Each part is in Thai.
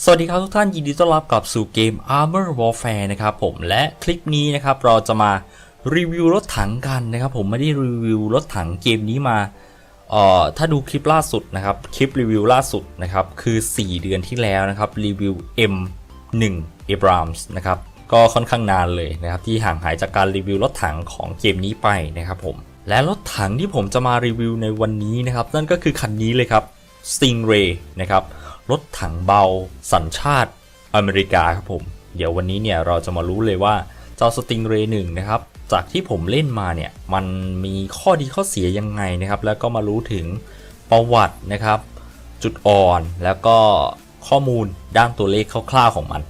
สวัสดีครับทุกท่านยินดีต้อนรับกลับสู่เกม Armor Warfare นะครับผมและคลิปนี้นะครับเราจะมารีวิวรถถังกันนะครับผมไม่ได้รีวิวรถถังเกมนี้มาเอ่อถ้าดูคลิปล่าสุดนะครับคลิปรีวิวล่าสุดนะครับคือ 4 เดือนที่แล้วนะครับรีวิว M1 Abrams นะครับก็ค่อนข้างนานเลยนะครับที่ห่างหายจากการรีวิวรถถังของเกมนี้ไปนะครับผมและรถถังที่ผมจะมารีวิวในวันนี้นะครับนั่นก็คือคันนี้เลยครับ Stingray นะครับ รถถังเบา สัญชาติอเมริกาครับผม เดี๋ยววันนี้เนี่ยเราจะมารู้เลยว่าเจ้า Stingray 1นะครับ จากที่ผมเล่นมาเนี่ยมันมีข้อดีข้อเสียยังไงนะครับ แล้วก็มารู้ถึงประวัตินะครับ จุดอ่อนแล้วก็ข้อมูลด้านตัวเลขคร่าวๆของมัน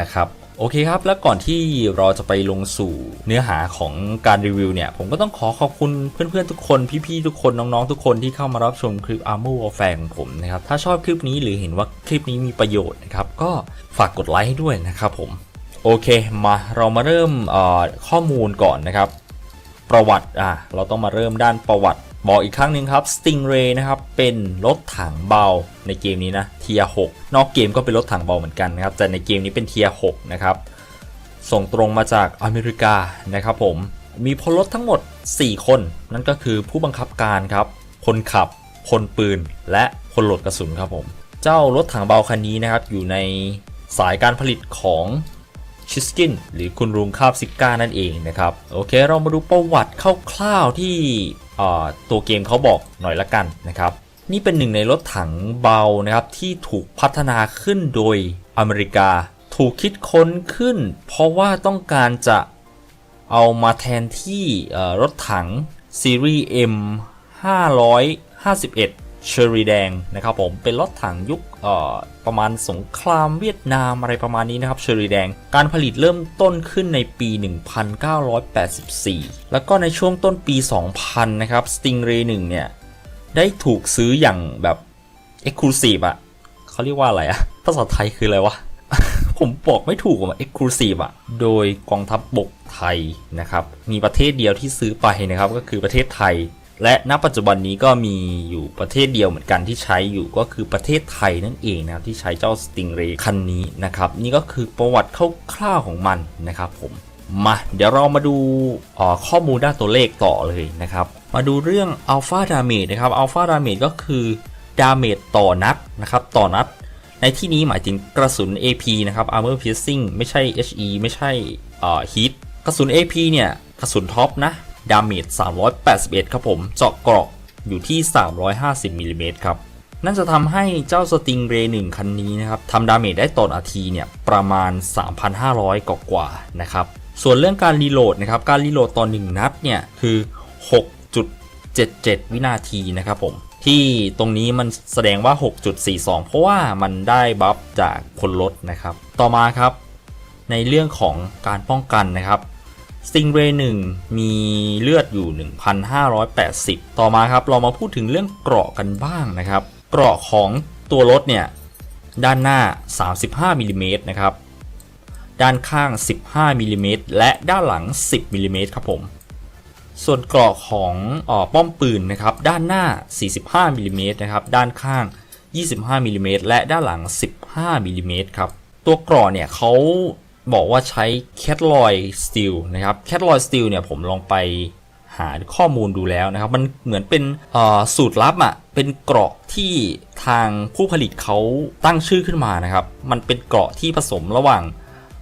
นะครับ โอเคครับ แล้วก่อนที่เราจะไปลงสู่เนื้อหาของการรีวิวเนี่ย ผมก็ต้องขอขอบคุณเพื่อนๆทุกคน พี่ๆทุกคนน้องๆทุกคนที่เข้ามารับชมคลิป Armor Warfare ของผมนะครับ ถ้าชอบคลิปนี้หรือเห็นว่าคลิปนี้มีประโยชน์นะครับ ก็ฝากกดไลค์ให้ด้วยนะครับผม โอเคมาเรามาเริ่มข้อมูลก่อนนะครับ ประวัติอะเราต้องมาเริ่มด้านประวัติ บอกอีกครั้งหนึ่งครับ Stingray นะครับ เป็นรถถังเบาในเกมนี้นะเทีย6นอกเกมก็เป็นรถถังเบาเหมือนกันนะครับ แต่ในเกมนี้เป็นเทีย6นะครับ ส่งตรงมาจากอเมริกานะครับผม มีพลรถทั้งหมด 4 คน นั่นก็คือผู้บังคับการครับ คนขับ คนปืน และคนโหลดกระสุนครับผม เจ้ารถถังเบาคันนี้นะครับ อยู่ในสายการผลิตของชิสกินหรือคุณรุงคาบซิก้านั่นเองนะครับ โอเค เรามาดูประวัติคร่าวๆที่ ตัวเกมเขาบอกหน่อยละกันนะครับนี่เป็นหนึ่งในรถถังเบานะครับที่ถูกพัฒนาขึ้นโดยอเมริกา ถูกคิดค้นขึ้น เพราะว่าต้องการจะเอามาแทนที่รถถังซีรีส์ M 551 เชอรี่แดงนะครับผมเป็นรถถังยุคประมาณสงครามเวียดนามอะไรประมาณนี้นะครับเชอรี่แดง การผลิตเริ่มต้นขึ้นในปี 1984 แล้วก็ในช่วงต้นปี 2000 นะครับ Stingray 1เนี่ย ได้ถูกซื้ออย่างแบบ Exclusive อะเขาเรียกว่าอะไรอะภาษาไทยคืออะไรวะ ผมบอกไม่ถูกอะ Exclusive อะโดยกองทัพบบกไทยนะครับ มีประเทศเดียวที่ซื้อไปนะครับก็คือประเทศไทย และณปัจจุบันนี้ก็มีอยู่ประเทศเดียวเหมือนกันที่ใช้อยู่ก็คือประเทศไทยนั่นเองนะครับที่ใช้เจ้า Stingray คันนี้นะครับ นี่ก็คือประวัติคร่าวๆของมันนะครับผมมาเดี๋ยวเรามาดูออข้อมูลด้านตัวเลขต่อเลยนะครับ มาดูเรื่อง Alpha Damage นะครับ Alpha Damage ก็คือ Damage ต่อนัดนะครับต่อนัด ในที่นี้หมายถึงกระสุน AP นะครับ Armor Piercing ไม่ใช่ HE ไม่ใช่อ่อ Heat กระสุน AP เนี่ยกระสุนท็อปนะ Damage 381 ครับผม เจาะเกราะอยู่ที่ 350มิลลิเมตรครับ นั่นจะทำให้เจ้า Stingray 1คันนี้นะครับทำดาเมจได้ต่อนาทีเนี่ยประมาณ 3,500 กว่ากว่านะครับ ส่วนเรื่องการรีโหลดนะครับ การรีโหลดต่อ1นัดเนี่ยคือ 6.77 วินาทีนะครับผม ที่ตรงนี้มันแสดงว่า 6.42 เพราะว่ามันได้บัฟจากคนลดนะครับ ต่อมาครับในเรื่องของการป้องกันนะครับ Stingray 1มีเลือดอยู่ 1,580 ต่อมาครับ เรามาพูดถึงเรื่องเกราะกันบ้างนะครับ เกราะของตัวรถเนี่ย ด้านหน้า 35มิลลิเมตรนะครับ ด้านข้าง 15มิลลิเมตรและด้านหลัง 10มิลลิเมตรครับผม ส่วนเกราะของออป้อมปืนนะครับ ด้านหน้า 45มิลลิเมตรนะครับ ด้านข้าง 25มิลลิเมตรและด้านหลัง 15มิลลิเมตรครับ ตัวเกราะเนี่ยเขา บอกว่าใช้ c a t l o y Steel นะครับ c a t l o y Steel เนี่ยผมลองไปหาข้อมูลดูแล้วนะครับ มันเหมือนเป็นสูตรลับอะ่ะเป็นเกราะที่ทางผู้ผลิตเขาตั้งชื่อขึ้นมานะครับ มันเป็นเกราะที่ผสมระหว่าง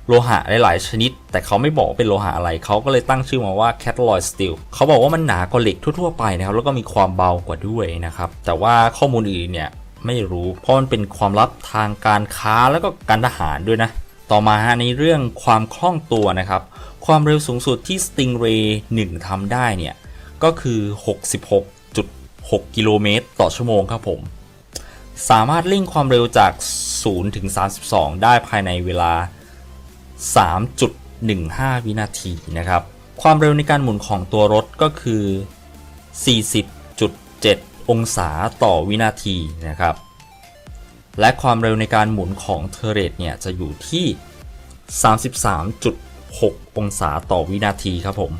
โลหะหลาย ๆ ชนิด แต่เขาไม่บอกว่าเป็นโลหะอะไร เขาก็เลยตั้งชื่อมาว่า Catalloy Steel เขาบอกว่ามันหนากว่าเหล็กทั่ว ๆ ไปนะครับ แล้วก็มีความเบากว่าด้วยนะครับ แต่ว่าข้อมูลอื่นเนี่ยไม่รู้ เพราะมันเป็นความลับทางการค้าแล้วก็การทหารด้วยนะ ต่อมาฮะในเรื่องความคล่องตัวนะครับ ความเร็วสูงสุดที่ Stingray 1ทำได้เนี่ย ก็คือ 66.6 กิโลเมตรต่อชั่วโมงครับผม สามารถเร่งความเร็วจาก 0 ถึง 32 ได้ภายในเวลา 3.15 วินาทีนะครับ ความเร็วในการหมุนของตัวรถก็คือ 40.7 องศาต่อวินาทีนะครับ และความเร็วในการหมุนของเทอร์เรตเนี่ยจะอยู่ที่ 33.6 องศาต่อวินาทีครับผม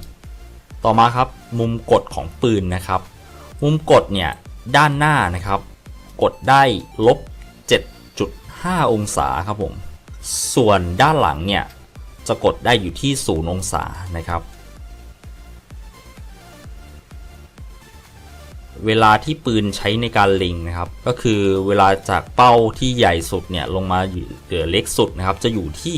ต่อมาครับมุมกดของปืนนะครับ มุมกดเนี่ยด้านหน้านะครับ กดได้ลบ5องศาครับผม ส่วนด้านหลังเนี่ยจะกดได้อยู่ที่ 0 องศานะครับ เวลาที่ปืนใช้ในการเล็งนะครับ ก็คือเวลาจากเป้าที่ใหญ่สุดเนี่ยลงมาอยู่เหลือเล็กสุดนะครับ จะอยู่ที่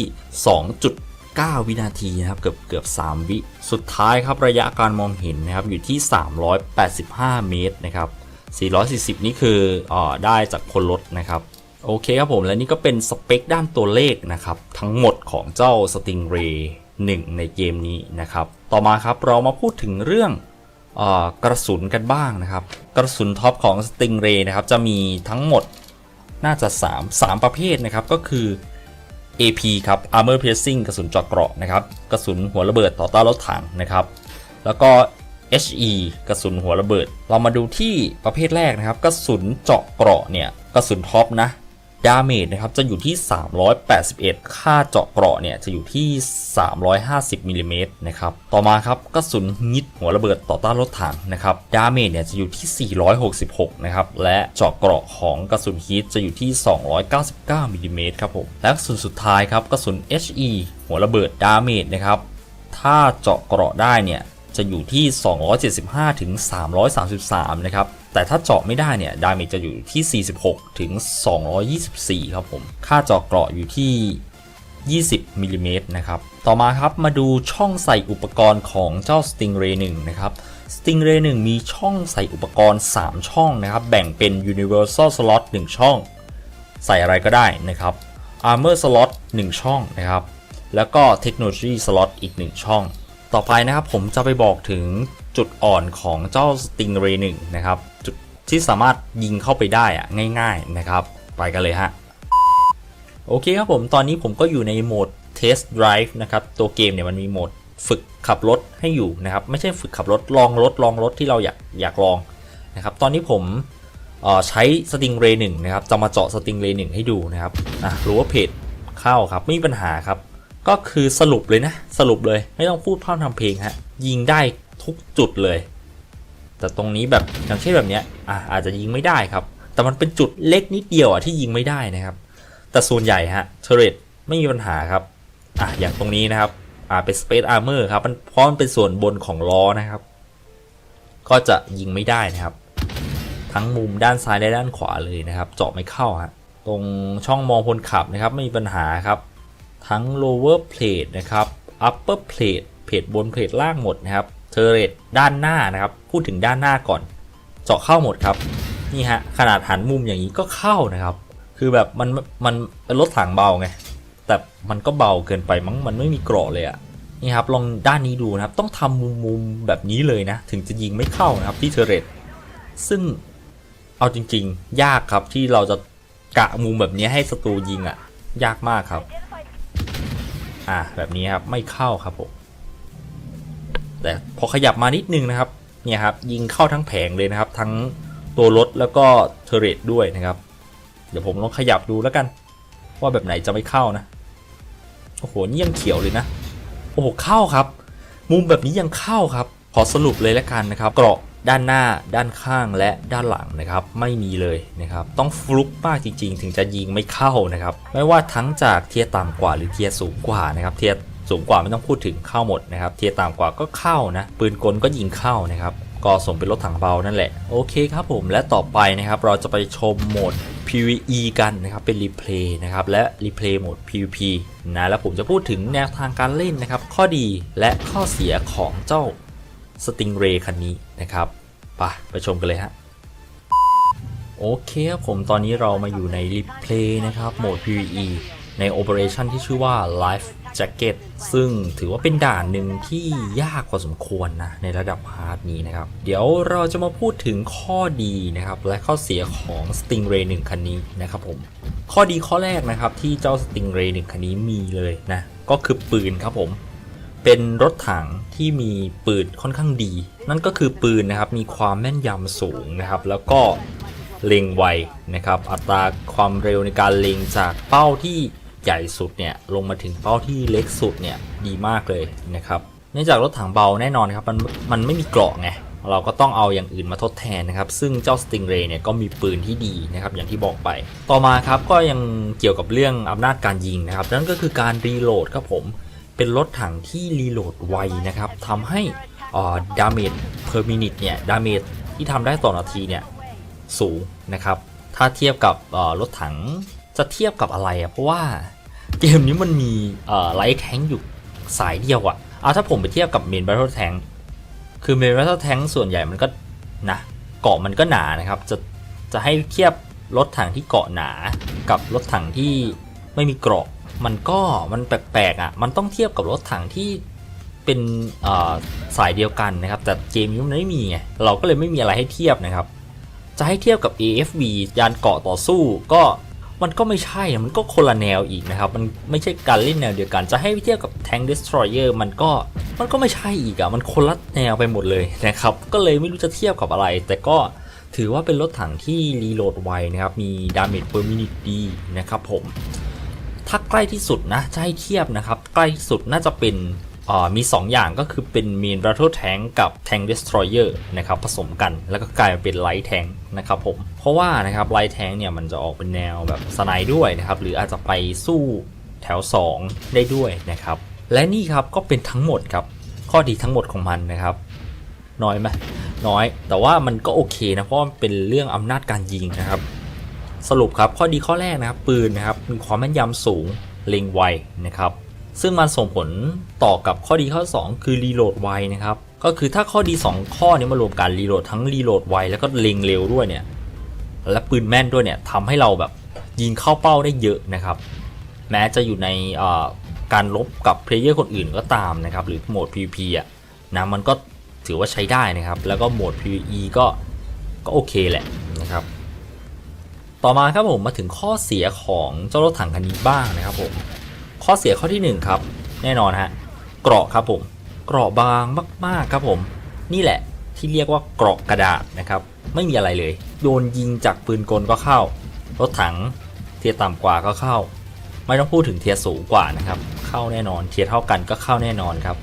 2.9 วินาทีนะครับ เกือบเกือบ 3 วิ สุดท้ายครับระยะการมองเห็นนะครับอยู่ที่ 385 เมตรนะครับ 440 นี่คือออได้จากคนรถนะครับโอเคครับผมและนี่ก็เป็นสเปคด้านตัวเลขนะครับ ทั้งหมดของเจ้า Stingray 1 ในเกมนี้นะครับ ต่อมาครับเรามาพูดถึงเรื่อง กระสุนกันบ้างนะครับ กระสุนท็อปของ Stingray นะครับ จะมีทั้งหมดน่าจะ 3 3 ประเภทนะครับ ก็คือ AP ครับ Armor Piercing กระสุนเจาะเกราะนะครับ กระสุนหัวระเบิดต่อต้านรถถังนะครับ แล้วก็ HE กระสุนหัวระเบิด เรามาดูที่ประเภทแรกนะครับ กระสุนเจาะเกราะเนี่ย กระสุนท็อปนะ ดาเมจนะครับจะอยู่ที่ 381 ค่าเจาะเกราะเนี่ยจะอยู่ที่ 350มิลลิเมตรนะครับต่อมาครับกระสุนฮิตหัวระเบิดต่อต้านรถถังนะครับดาเมจเนี่ยจะอยู่ที่ 466 นะครับและเจาะเกราะของกระสุนฮิตจะอยู่ที่ 299มิลลิเมตรครับผมและกระสุนสุดท้ายครับกระสุน HE หัวระเบิดดาเมจนะครับถ้าเจาะเกราะได้เนี่ยจะอยู่ที่ 275 ถึง 333 นะครับ แต่ถ้าเจาะไม่ได้เนี่ยดาเมจจะอยู่ที่ 46 ถึง 224 ครับผม ค่าเจาะเกราะอยู่ที่ 20มิลลิเมตรนะครับ ต่อมาครับมาดูช่องใส่อุปกรณ์ของเจ้า Stingray 1 นะครับ Stingray 1 มีช่องใส่อุปกรณ์ 3 ช่องนะครับ แบ่งเป็น Universal Slot 1 ช่อง ใส่อะไรก็ได้นะครับ Armor Slot 1 ช่องนะครับ แล้วก็ Technology Slot อีก 1 ช่อง ต่อไปนะครับผมจะไปบอกถึง จุดอ่อนของเจ้า Stingray 1นะครับ จุดที่สามารถยิงเข้าไปได้อะง่าย ๆนะครับ ไปกันเลยฮะ โอเคครับผมตอนนี้ผมก็อยู่ในโหมด Test Drive นะครับ ตัวเกมเนี่ยมันมีโหมดฝึกขับรถให้อยู่นะครับ ไม่ใช่ฝึกขับรถลองรถลองรถที่เราอยากอยากลองนะครับ ตอนนี้ผมเอ่อใช้ Stingray 1นะครับ จะมาเจาะ Stingray 1ให้ดูนะครับอะรู้ว่าเพจเข้าครับไม่มีปัญหาครับ ก็คือสรุปเลยนะ สรุปเลยไม่ต้องพูดพร่ำทำเพลงฮะยิงได้ ทุกจุดเลย แต่ตรงนี้แบบอย่างเช่นแบบเนี้ยอะอาจจะยิงไม่ได้ครับ แต่มันเป็นจุดเล็กนิดเดียวอะที่ยิงไม่ได้นะครับ แต่ส่วนใหญ่ฮะเทเรตไม่มีปัญหาครับอะอย่างตรงนี้นะครับอ่าเป็น Space Armor ครับมันเพราะมันเป็นส่วนบนของล้อนะครับ ก็จะยิงไม่ได้นะครับ ทั้งมุมด้านซ้ายและด้านขวาเลยนะครับ เจาะไม่เข้าฮะตรงช่องมองคนขับนะครับไม่มีปัญหาครับ ทั้ง lower plate นะครับ upper plate เพจบนเพจล่างหมดนะครับ เทเรตด้านหน้านะครับ พูดถึงด้านหน้าก่อน เจาะเข้าหมดครับ นี่ฮะ ขนาดหันมุมอย่างนี้ก็เข้านะครับ คือแบบมันมันเป็นรถถังเบาไง แต่มันก็เบาเกินไปมั้ง มันไม่มีเกราะเลยอะนี่ครับ ลองด้านนี้ดูนะครับ ต้องทำมุมมุมแบบนี้เลยนะ ถึงจะยิงไม่เข้านะครับที่เทเรตซึ่งเอาจริง ๆ ยากครับที่เราจะกะมุมแบบนี้ให้ศัตรูยิงอะ ยากมากครับ อ่าแบบนี้ครับไม่เข้าครับผม แต่พอขยับมานิดนึงนะครับเนี่ยครับยิงเข้าทั้งแผงเลยนะครับ ทั้งตัวรถแล้วก็เทเรตด้วยนะครับ เดี๋ยวผมลองขยับดูแล้วกัน ว่าแบบไหนจะไม่เข้านะโอ้โหนี่ยังเขียวเลยนะโอ้โหเข้าครับ มุมแบบนี้ยังเข้าครับ ขอสรุปเลยแล้วกันนะครับ เกราะด้านหน้าด้านข้างและด้านหลังนะครับ ไม่มีเลยนะครับ ต้องฟลุกมากจริง ๆ ถึงจะยิงไม่เข้านะครับ ไม่ว่าทั้งจากเทียต่ำกว่าหรือเทียสูงกว่านะครับ เทีย สูงกว่าไม่ต้องพูดถึงเข้าหมดนะครับ เทียต่ำกว่าก็เข้านะ ปืนกลก็ยิงเข้านะครับ ก็สมเป็นรถถังเบานั่นแหละ โอเคครับผม และต่อไปนะครับ เราจะไปชมโหมด PVE กันนะครับ เป็นรีเพลย์นะครับ และรีเพลย์โหมด PVP นะ แล้วผมจะพูดถึงแนวทางการเล่นนะครับ ข้อดีและข้อเสียของเจ้า Stingray คันนี้นะครับ ไปไปชมกันเลยฮะโอเคครับผมตอนนี้เรามาอยู่ในรีเพลย์นะครับ โหมด PVE ใน Operation ที่ชื่อว่า Life Jacket ซึ่งถือว่าเป็นด่านหนึ่งที่ยากพอสมควรนะในระดับฮาร์ดนี้นะครับ เดี๋ยวเราจะมาพูดถึงข้อดีนะครับ และข้อเสียของ Stingray 1 คันนี้นะครับผม ข้อดีข้อแรกนะครับที่เจ้า Stingray 1 คันนี้มีเลยนะ ก็คือปืนครับผม เป็นรถถังที่มีปืนค่อนข้างดี นั่นก็คือปืนนะครับมีความแม่นยำสูงนะครับ แล้วก็เล็งไวนะครับ อัตราความเร็วในการเล็งจากเป้าที่ ใหญ่สุดเนี่ยลงมาถึงเป้าที่เล็กสุดเนี่ยดีมากเลยนะครับเนื่องจากรถถังเบาแน่นอนครับมันมันไม่มีเกราะไงเราก็ต้องเอาอย่างอื่นมาทดแทนนะครับ ซึ่งเจ้า Stingray เนี่ยก็มีปืนที่ดีนะครับ อย่างที่บอกไป ต่อมาครับก็ยังเกี่ยวกับเรื่องอำนาจการยิงนะครับ นั่นก็คือการรีโหลดครับผม เป็นรถถังที่รีโหลดไวนะครับทำให้ดาเมจเพอร์มินิตเนี่ย ดาเมจที่ทำได้ต่อนาทีเนี่ยสูงนะครับ ถ้าเทียบกับรถถัง จะเทียบกับอะไรอะ่ะเพราะว่าเกมนี้มันมีไลท์แทงอยู่สายเดียวอะ่ะเอาถ้าผมไปเทียบกับเมน b บ t ท e แทงคือเมน b บ t ท e แทงส่วนใหญ่มันก็นะเกาะมันก็หนานะครับ จะจะให้เทียบรถถังที่เกาะหนา กับรถถังที่ไม่มีเกราะ มันก็มันแปลกๆอะมันต้องเทียบกับรถถังที่เป็นสายเดียวกันนะครับ แต่เกมนี้มันไม่มีไงเราก็เลยไม่มีอะไรให้เทียบนะครับ จะให้เทียบกับ AFV ยานเกาะต่อสู้ก็ มันก็ไม่ใช่มันก็คนละแนวอีกนะครับ มันไม่ใช่การเล่นแนวเดียวกัน จะให้เทียบกับ Tank Destroyer มันก็มันก็ไม่ใช่อีกอะมันคนละแนวไปหมดเลยนะครับ ก็เลยไม่รู้จะเทียบกับอะไร แต่ก็ถือว่าเป็นรถถังที่รีโหลดไวนะครับ มีดาเมจเปอร์มินิตดีนะครับผม ถ้าใกล้ที่สุดนะจะให้เทียบนะครับ ใกล้ที่สุดน่าจะเป็น มี2ออย่างก็คือเป็น Main Battle Tank กับ Tank Destroyer นะครับผสมกันแล้วก็กลายมาเป็น Light Tank นะครับผมเพราะว่านะครับ Light Tank เนี่ยมันจะออกเป็นแนวแบบสไนด้วยนะครับหรืออาจจะไปสู้แถว 2 ได้ด้วยนะครับและนี่ครับก็เป็นทั้งหมดครับข้อดีทั้งหมดของมันนะครับ น้อยไหมน้อย แต่ว่ามันก็โอเคนะเพราะมันเป็นเรื่องอำนาจการยิงนะครับ สรุปครับข้อดีข้อแรกนะครับปืนนะครับมีความแม่นยำสูงเล็งไวนะครับ ซึ่งมันส่งผลต่อกับข้อดีข้อ 2 คือรีโหลดไวนะครับ ก็คือถ้าข้อดี 2 ข้อนี้มารวมกันรีโหลดทั้งรีโหลดไวแล้วก็เล็งเร็วด้วยเนี่ย และปืนแม่นด้วยเนี่ยทำให้เราแบบยิงเข้าเป้าได้เยอะนะครับ แม้จะอยู่ในการลบกับเพลเยอร์คนอื่นก็ตามนะครับ หรือโหมด PVP อะนะมันก็ถือว่าใช้ได้นะครับ แล้วก็โหมด PVE ก็ก็โอเคแหละนะครับ ต่อมาครับผมมาถึงข้อเสียของเจ้ารถถังคันนี้บ้างนะครับผม ข้อเสียข้อที่1ครับแน่นอนฮะเกราะครับผมเกราะบางมากๆครับผม นี่แหละที่เรียกว่าเกราะกระดาษนะครับไม่มีอะไรเลยโดนยิงจากปืนกลก็เข้ารถถังเทียต่ำกว่าก็เข้า ไม่ต้องพูดถึงเทียสูงกว่านะครับเข้าแน่นอนเทียเท่ากันก็เข้าแน่นอนครับ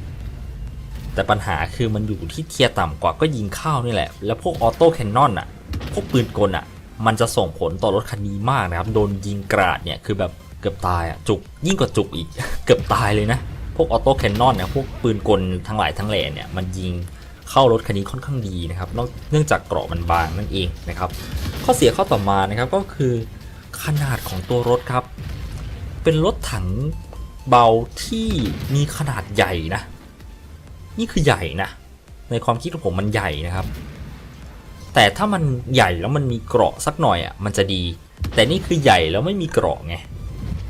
แต่ปัญหาคือมันอยู่ที่เทียต่ำกว่าก็ยิงเข้านี่แหละ แล้วพวกออโต้แคนนอนอะพวกปืนกลอะมันจะส่งผลต่อรถคันนี้มากนะครับ โดนยิงกราดเนี่ยคือแบบ เกือบตายอะจุกยิ่งกว่าจุกอีก เกือบตายเลยนะ พวกออโต้แคนนอนเนี่ยพวกปืนกลทั้งหลายทั้งแหล่เนี่ยมันยิงเข้ารถคันนี้ค่อนข้างดีนะครับเนื่องจากเกราะมันบางนั่นเองนะครับ ข้อเสียข้อต่อมานะครับก็คือขนาดของตัวรถครับ เป็นรถถังเบาที่มีขนาดใหญ่นะ นี่คือใหญ่นะ ในความคิดของผมมันใหญ่นะครับ แต่ถ้ามันใหญ่แล้วมันมีเกราะสักหน่อยอะมันจะดี แต่นี่คือใหญ่แล้วไม่มีเกราะไง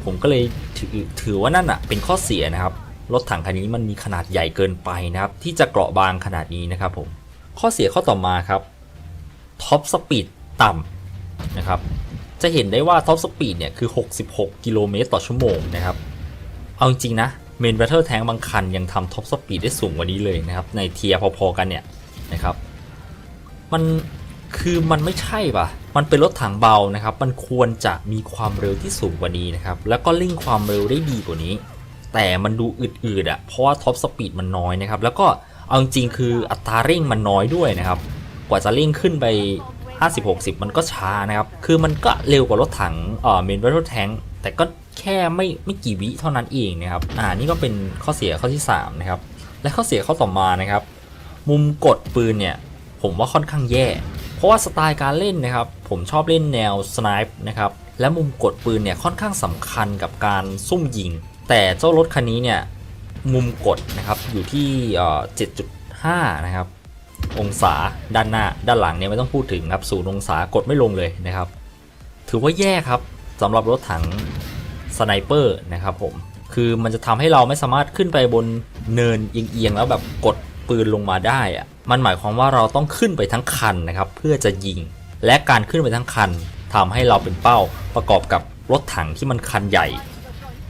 ผมก็เลยถือถือว่านั่นอะเป็นข้อเสียนะครับ รถถังคันนี้มันมีขนาดใหญ่เกินไปนะครับ ที่จะเกราะบางขนาดนี้นะครับผม ข้อเสียข้อต่อมาครับท็อปสปีดต่ำนะครับ จะเห็นได้ว่าท็อปสปีดเนี่ยคือ 66 กิโลเมตรต่อชั่วโมงนะครับ เอาจริงๆนะเมนแบทเทิลแทงบางคันยังทำท็อปสปีดได้สูงกว่านี้เลยนะครับ ในเทียพอๆกันเนี่ยนะครับ มันคือมันไม่ใช่ป่ะ มันเป็นรถถังเบานะครับ มันควรจะมีความเร็วที่สูงกว่านี้นะครับ แล้วก็เร่งความเร็วได้ดีกว่านี้ แต่มันดูอืดๆอะ เพราะว่าท็อปสปีดมันน้อยนะครับ แล้วก็เอาจริงคืออัตราเร่งมันน้อยด้วยนะครับ กว่าจะเร่งขึ้นไป 50-60 มันก็ช้านะครับ คือมันก็เร็วกว่ารถถังเอ่อเมนรถแทงแต่ก็แค่ไม่ไม่กี่วิเท่านั้นเองนะครับ อ่า นี่ก็เป็นข้อเสียข้อที่ 3 นะครับ และข้อเสียข้อต่อมานะครับ มุมกดปืนเนี่ย ผมว่าค่อนข้างแย่ เพราะว่าสไตล์การเล่นนะครับผมชอบเล่นแนวสไนป์นะครับและมุมกดปืนเนี่ยค่อนข้างสำคัญกับการซุ่มยิง แต่เจ้ารถคันนี้เนี่ยมุมกดนะครับอยู่ที่7.5 นะครับองศาด้านหน้าด้านหลังเนี่ยไม่ต้องพูดถึงครับศูนย์องศากดไม่ลงเลยนะครับ ถือว่าแย่ครับสำหรับรถถังสไนเปอร์นะครับผมคือมันจะทำให้เราไม่สามารถขึ้นไปบนเนินเอียงๆแล้วแบบกด ปืนลงมาได้อะมันหมายความว่าเราต้องขึ้นไปทั้งคันนะครับเพื่อจะยิง และการขึ้นไปทั้งคันทำให้เราเป็นเป้าประกอบกับรถถังที่มันคันใหญ่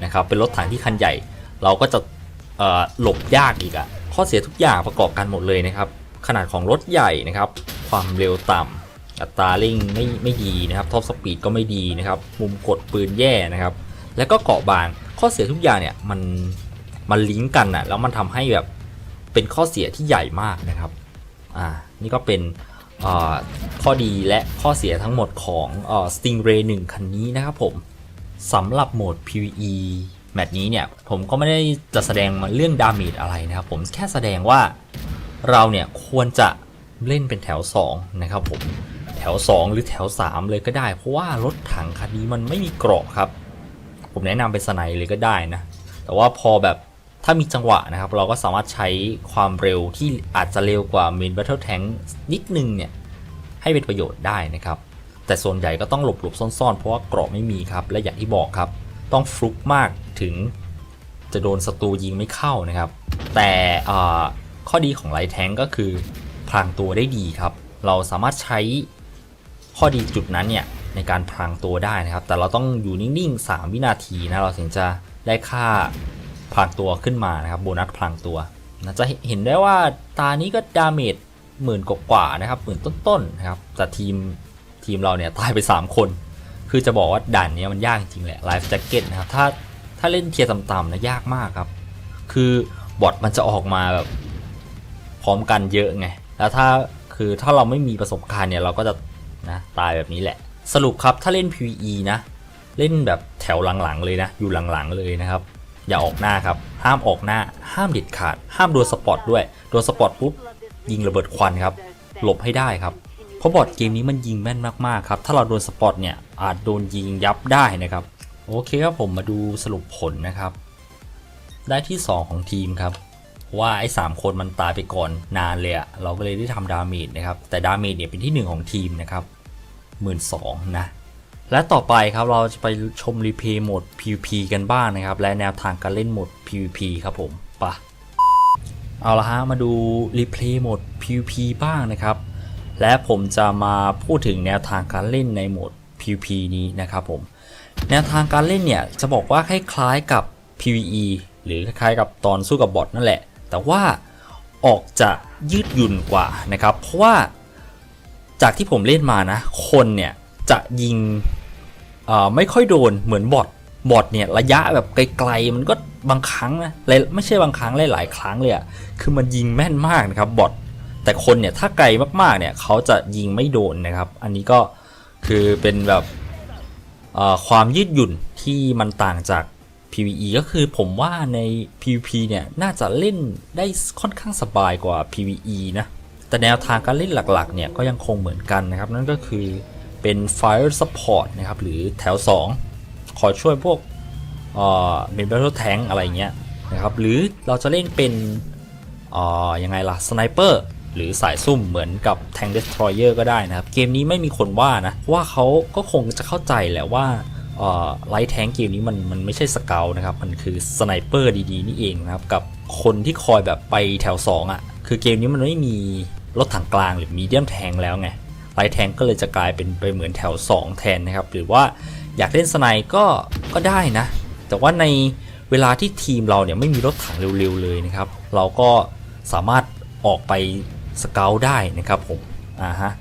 นะครับเป็นรถถังที่คันใหญ่ เราก็จะหลบยากอีกอะข้อเสียทุกอย่างประกอบกันหมดเลยนะครับขนาดของรถใหญ่นะครับความเร็วต่ำอัตราเร่งไม่ไม่ดีนะครับท็อปสปีดก็ไม่ดีนะครับมุมกดปืนแย่นะครับแล้วก็เกาะบางข้อเสียทุกอย่างเนี่ยมันมันลิงก์กันอะแล้วมันทำให้แบบ เป็นข้อเสียที่ใหญ่มากนะครับอ่านี่ก็เป็นข้อดีและข้อเสียทั้งหมดของอ Stingray 1 คันนี้นะครับผมสำหรับโหมด PVE แมตช์นี้เนี่ยผมก็ไม่ได้จะแสดงมาเรื่องดาเมจอะไรนะครับผมแค่แสดงว่าเราเนี่ยควรจะเล่นเป็นแถว 2 นะครับผมแถว 2 หรือแถว 3 เลยก็ได้ เพราะว่ารถถังคันนี้มันไม่มีเกราะครับ ผมแนะนำเป็นสไนเลยก็ได้นะ แต่ว่าพอแบบ ถ้ามีจังหวะนะครับ เราก็สามารถใช้ความเร็วที่อาจจะเร็วกว่า Main Battle Tank นิดนึงเนี่ย ให้เป็นประโยชน์ได้นะครับ แต่ส่วนใหญ่ก็ต้องหลบหลบซ่อนๆ เพราะว่าเกราะไม่มีครับ และอย่างที่บอกครับ ต้องฟลุกมากถึงจะโดนศัตรูยิงไม่เข้านะครับ แต่ข้อดีของไลท์แทงก็คือพลางตัวได้ดีครับ เราสามารถใช้ข้อดีจุดนั้นเนี่ยในการพลางตัวได้นะครับ แต่เราต้องอยู่นิ่งๆ 3 วินาทีนะ เราถึงจะได้ค่า พลางตัวขึ้นมานะครับโบนัสพลางตัวนะจะเห็นได้ว่าตานี้ก็ดาเมจหมื่นกว่าๆนะครับหมื่นต้นๆนะครับแต่ทีมทีมเราเนี่ยตายไป 3 คน คือจะบอกว่าด่านนี้มันยากจริงแหละไลฟ์แจ็คเก็ตนะครับถ้าถ้าเล่นเทียร์ต่ำๆนะยากมากครับ คือบอทมันจะออกมาแบบพร้อมกันเยอะไงแล้วถ้าคือถ้าเราไม่มีประสบการณ์เนี่ยเราก็จะนะตายแบบนี้แหละ สรุปครับถ้าเล่น PVE นะ เล่นแบบแถวหลังๆเลยนะ อยู่หลังๆเลยนะครับ อย่าออกหน้าครับ ห้ามออกหน้า ห้ามเด็ดขาด ห้ามโดนสปอตด้วย โดนสปอตปุ๊บยิงระเบิดควันครับ หลบให้ได้ครับ เพราะบอทเกมนี้มันยิงแม่นมากๆครับ ถ้าเราโดนสปอตเนี่ยอาจโดนยิงยับได้นะครับ โอเคครับผมมาดูสรุปผลนะครับ ได้ที่ 2 ของทีมครับ ว่าไอ้สามคนมันตายไปก่อนนานเลยอะเราก็เลยได้ทำดาเมจนะครับ แต่ดาเมจเนี่ยเป็นที่ 1 ของทีมนะครับหมื่นสองนะ และต่อไปครับเราจะไปชมรีเพย์โหมด PVP กันบ้างนะครับ และแนวทางการเล่นโหมด PVP ครับผมไปะเอาละฮะมาดูรีเพย์โหมด PVP บ้างนะครับ และผมจะมาพูดถึงแนวทางการเล่นในโหมด PVP นี้นะครับผมแนวทางการเล่นเนี่ยจะบอกว่าคล้ายๆกับ PVE หรือคล้ายๆกับตอนสู้กับบอทนั่นแหละ แต่ว่าออกจะยืดหยุ่นกว่านะครับ เพราะว่าจากที่ผมเล่นมานะ คนเนี่ยจะยิง ไม่ค่อยโดนเหมือนบอทบอทเนี่ยระยะแบบไกลๆมันก็บางครั้งนะไม่ใช่บางครั้งหลายๆครั้งเลยอะคือมันยิงแม่นมากนะครับบอทแต่คนเนี่ยถ้าไกลมากๆเนี่ยเขาจะยิงไม่โดนนะครับ อันนี้ก็คือเป็นแบบความยืดหยุ่นที่มันต่างจาก PVE ก็คือผมว่าใน PVP เนี่ยน่าจะเล่นได้ค่อนข้างสบายกว่า PVE นะแต่แนวทางการเล่นหลักๆเนี่ยก็ยังคงเหมือนกันนะครับ นั่นก็คือ เป็น Fire Support นะครับ หรือแถว 2 ขอช่วยพวกเอ่อเป็น Battle Tank อะไรเงี้ยนะครับ หรือเราจะเล่นเป็นเอ่อยังไงล่ะ Sniper หรือสายซุ่มเหมือนกับ Tank Destroyer ก็ได้นะครับ เกมนี้ไม่มีคนว่านะ ว่าเขาก็คงจะเข้าใจแหละว่าไลท์แทงเกมนี้มันมันไม่ใช่สเกลนะครับ มันคือสไนเปอร์ดีๆ นี่เองนะครับ กับคนที่คอยแบบไปแถว 2 อะ คือเกมนี้มันไม่มีรถถังกลางหรือมีเดียมแทงแล้วไง ไลท์แทงก็เลยจะกลายเป็นไปเหมือนแถว 2 แทนนะครับ หรือว่าอยากเล่นสไนก็ก็ได้นะ แต่ว่าในเวลาที่ทีมเราเนี่ยไม่มีรถถังเร็วๆเลยนะครับ เราก็สามารถออกไปสเกลได้นะครับผมอ่าฮะ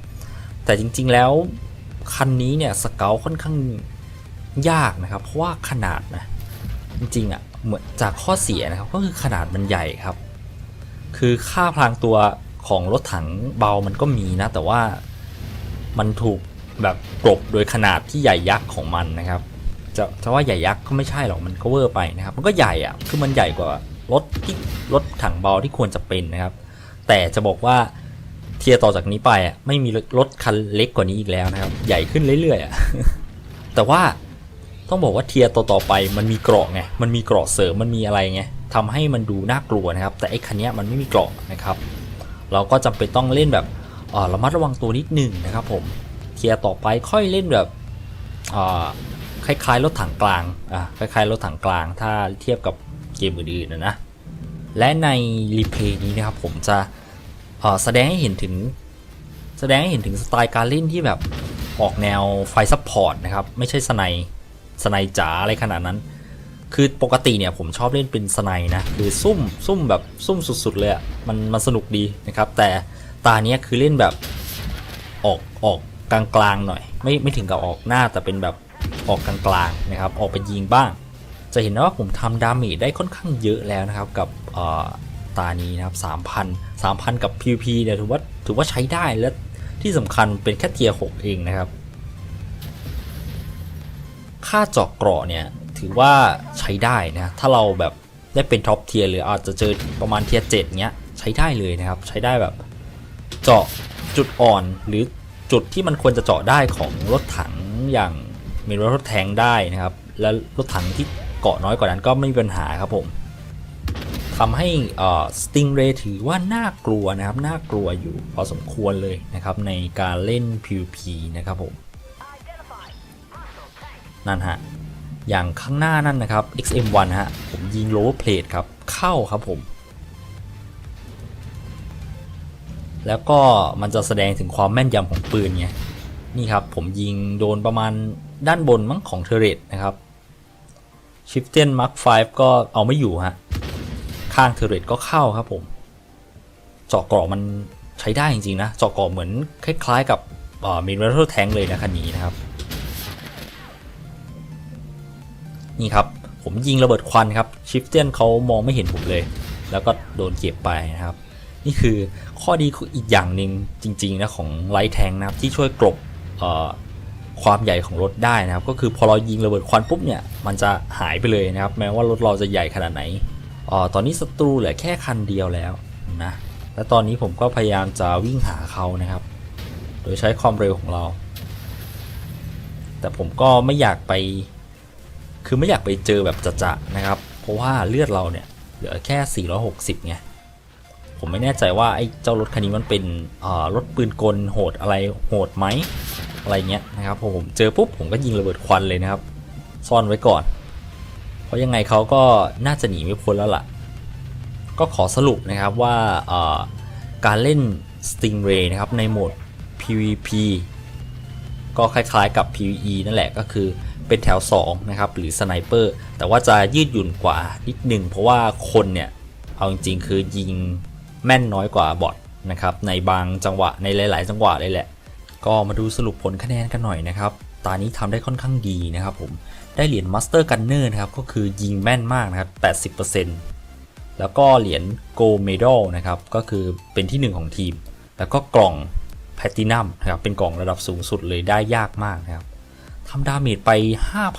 แต่จริงๆแล้วคันนี้เนี่ยสเกลค่อนข้างยากนะครับ เพราะว่าขนาดนะจริงๆอะเหมือนจากข้อเสียนะครับก็คือขนาดมันใหญ่ครับ คือค่าพลางตัวของรถถังเบามันก็มีนะ แต่ว่า มันถูกแบบกลบโดยขนาดที่ใหญ่ยักษ์ของมันนะครับ จะจะว่าใหญ่ยักษ์ก็ไม่ใช่หรอกมันก็เวอร์ไปนะครับ มันก็ใหญ่อะคือมันใหญ่กว่ารถที่รถถังเบาที่ควรจะเป็นนะครับ แต่จะบอกว่าเทียร์ต่อจากนี้ไปอะไม่มีรถคันเล็กกว่านี้อีกแล้วนะครับ ใหญ่ขึ้นเรื่อยๆอะแต่ว่าต้องบอกว่าเทียร์ต่อไปมันมีเกราะไงมันมีเกราะเสริมมันมีอะไรไงทำให้มันดูน่ากลัวนะครับ แต่ไอ้คันเนี้ยมันไม่มีเกราะนะครับ เราก็จำเป็นต้องเล่นแบบ ระมัดระวังตัวนิดหนึ่งนะครับผมเทียร์ต่อไปค่อยเล่นแบบเออคล้ายๆรถถังกลางอะคล้ายๆรถถังกลาง ถ้าเทียบกับเกมอื่นๆนะนะและในรีเพย์นี้นะครับผมจะเออแสดงให้เห็นถึงแสดงให้เห็นถึงสไตล์การเล่นที่แบบออกแนวไฟซัพพอร์ตนะครับ ไม่ใช่สไนสไนจ๋าอะไรขนาดนั้น คือปกติเนี่ยผมชอบเล่นเป็นสไนนะ คือซุ่มซุ่มแบบซุ่มสุดๆเลยอะ่ะมันมันสนุกดีนะครับ แต่ ตาเนี้ยคือเล่นแบบออกออกกลางๆหน่อย ไม่ไม่ถึงกับออกหน้าแต่เป็นแบบออกกลางๆนะครับ ออกไปยิงบ้าง จะเห็นว่าผมทำดาเมจได้ค่อนข้างเยอะแล้วนะครับกับเอ่อตานี้นะครับ3,000 3,000 กับ PVP เนี่ยถือว่าถือว่าใช้ได้และที่สำคัญเป็นแค่เทียร์6เองนะครับ ค่าเจาะเกราะเนี่ยถือว่าใช้ได้นะ ถ้าเราแบบได้เป็นท็อปเทียร์หรืออาจจะเจอประมาณเทียร์เจ็ดเนี้ยใช้ได้เลยนะครับ ใช้ได้แบบ เจาะจุดอ่อนหรือจุดที่มันควรจะเจาะได้ของรถถังอย่างมีรถแทงได้นะครับ และรถถังที่เกาะน้อยกว่านั้นก็ไม่มีปัญหาครับผมทำให้สติงเรถือว่าน่ากลัวนะครับ น่ากลัวอยู่พอสมควรเลยนะครับ ในการเล่น PVP นะครับผมนั่นฮะอย่างข้างหน้านั่นนะครับ XM1 ฮะผมยิง lower plate ครับ เข้าครับผม แล้วก็มันจะแสดงถึงความแม่นยำของปืนไงนี่ครับผมยิงโดนประมาณด้านบนมั้งของเทเรตนะครับ s h i f t e n Mark 5ก็เอาไม่อยู่ฮะข้างเทเรตก็เข้าครับผมเจาะเกราะมันใช้ได้จริงๆนะเจาะเกราะเหมือนคล้ายๆกับมินเวอร์แทงเลยนะคันนี้นะครับ นี่ครับผมยิงระเบิดควันครับชิฟเตียนเขามองไม่เห็นผมเลย แล้วก็โดนเก็บไปนะครับ นี่คือข้อดีอีกอย่างหนึ่งจริงๆนะของไลท์แทงนะครับที่ช่วยกลบความใหญ่ของรถได้นะครับ ก็คือพอเรายิงระเบิดควันปุ๊บเนี่ยมันจะหายไปเลยนะครับ แม้ว่ารถเราจะใหญ่ขนาดไหนออตอนนี้ศัตรูเหลือแค่คันเดียวแล้วนะและตอนนี้ผมก็พยายามจะวิ่งหาเขานะครับ โดยใช้ความเร็วของเรา แต่ผมก็ไม่อยากไป คือไม่อยากไปเจอแบบจะๆนะครับ เพราะว่าเลือดเราเนี่ยเหลือแค่ 460ไง ผมไม่แน่ใจว่าไอ้เจ้ารถคันนี้มันเป็นรถปืนกลโหดอะไรโหดไหมอะไรเงี้ยนะครับพอผมเจอปุ๊บผมก็ยิงระเบิดควันเลยนะครับ ซ่อนไว้ก่อน เพราะยังไงเขาก็น่าจะหนีไม่พ้นแล้วล่ะ ก็ขอสรุปนะครับว่าการเล่น Stingray นะครับในโหมด PVP ก็คล้ายๆกับ PVE นั่นแหละก็คือเป็นแถว 2 นะครับ หรือสไนเปอร์แต่ว่าจะยืดหยุ่นกว่านิดหนึ่งเพราะว่าคนเนี่ย เอาจริงๆ คือยิง แม่นน้อยกว่าบอทนะครับในบางจังหวะในหลาย ๆ จังหวะเลยแหละ ก็มาดูสรุปผลคะแนนกันหน่อยนะครับตานี้ทำได้ค่อนข้างดีนะครับผมได้เหรียญ Master Gunner นอร์ครับก็คือยิงแม่นมากนะครับ 80%แล้วก็เหรียญ Gold Medal นะครับก็คือเป็นที่ 1 ของทีม แล้วก็กล่องแพลตินัมนะครับเป็นกล่องระดับสูงสุดเลยได้ยากมากนะครับทำดาเมจไป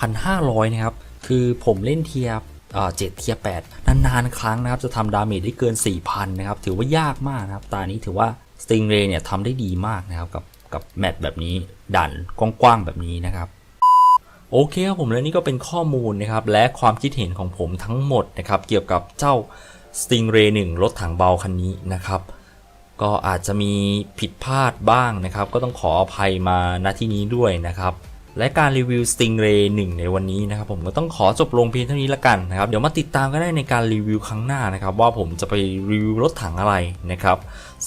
5,500 นะครับ คือผมเล่นเทียบ เจ็ดเทียแปดนานๆครั้งนะครับจะทำดาเมจได้เกิน 4,000 นะครับ ถือว่ายากมากนะครับ ตานี้ถือว่า Stingray เนี่ยทำได้ดีมากนะครับกับกับแมตช์แบบนี้ดันกว้างๆแบบนี้นะครับโอเคครับผมและนี่ก็เป็นข้อมูลนะครับและความคิดเห็นของผมทั้งหมดนะครับเกี่ยวกับเจ้า Stingray 1รถถังเบาคันนี้นะครับ ก็อาจจะมีผิดพลาดบ้างนะครับ ก็ต้องขออภัยมาณที่นี้ด้วยนะครับ และการรีวิว Stingray 1 ในวันนี้นะครับผมก็ต้องขอจบลงเพียงเท่านี้ละกันนะครับ เดี๋ยวมาติดตามกันได้ในการรีวิวครั้งหน้านะครับ ว่าผมจะไปรีวิวรถถังอะไรนะครับ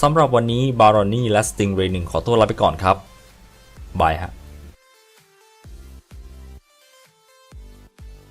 สำหรับวันนี้ b a r o n i และ Stingray 1 ขอตัวลาไปก่อนครับบายฮะ